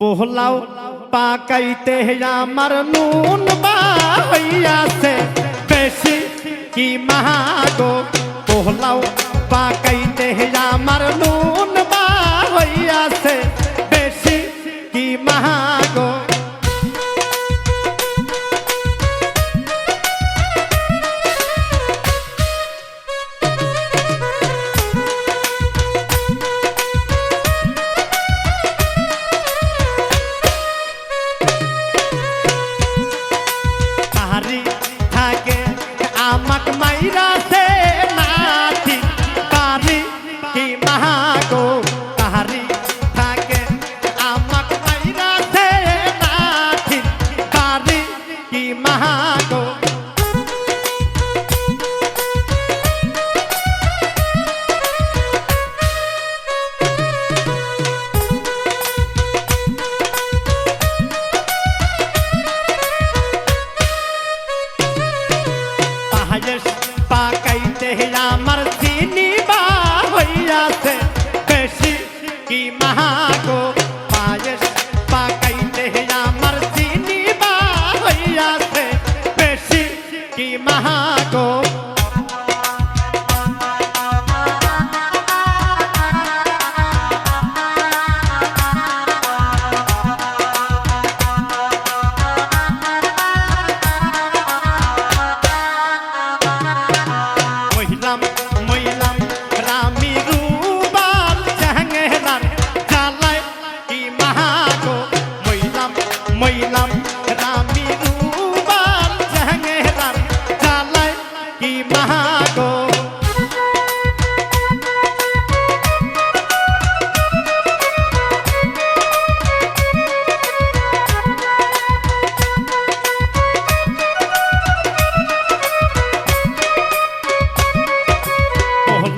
পোহলাও পাকাইতে আমার নুন বাহাইয়াছে। বেশি কি মাহাগো? পোহলাও পাকাইতে আমার নুন লাগে আমাক মাইরা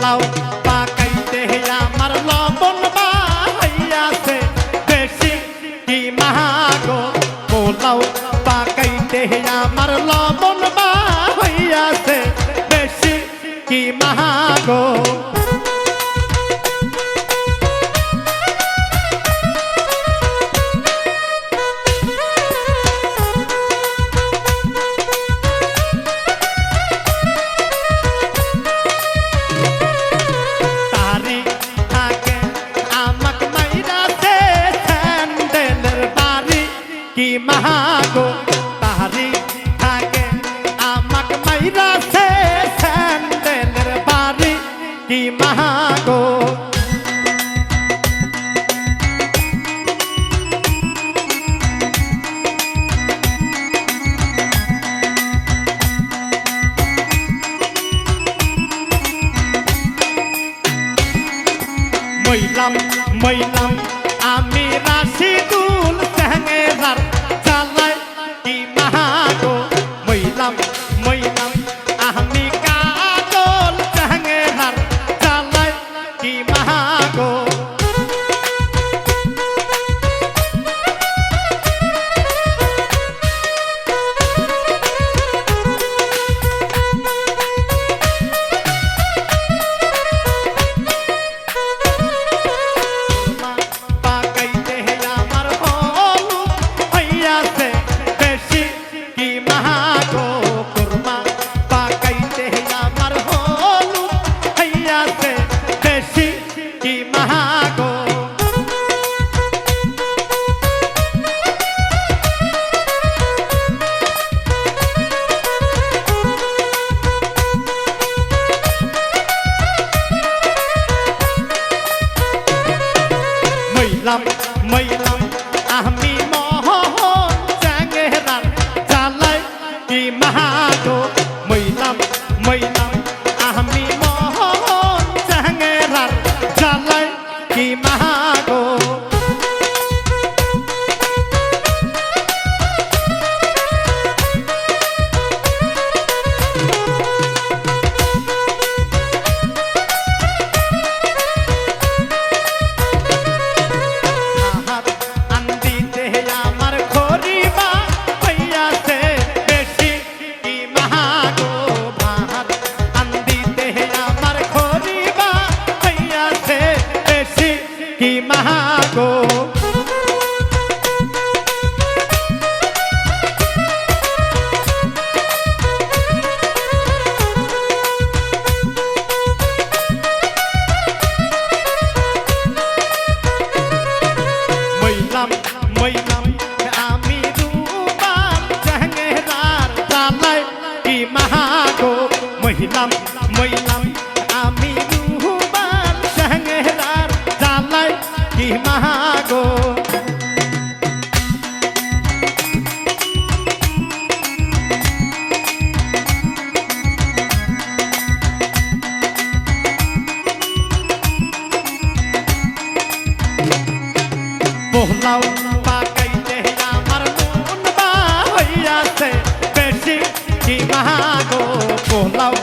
পোলাও পাকাইতে আমার লবণ বাহাইয়াছে বেশি কি মাহাগো? পোলাও পাকাইতে আমার লবণ কি মহাগো তাহারি থাকে আমাক মাইরা সে স্যান্ডেলের বাড়ি। কি মহাগো মইলাম মইলাম now, you. সাহায্য की महा को महिला महिला পোহলাও পাকাইতে আমার মন বা হইয়াছে বেশি কি মাগো পোহলাও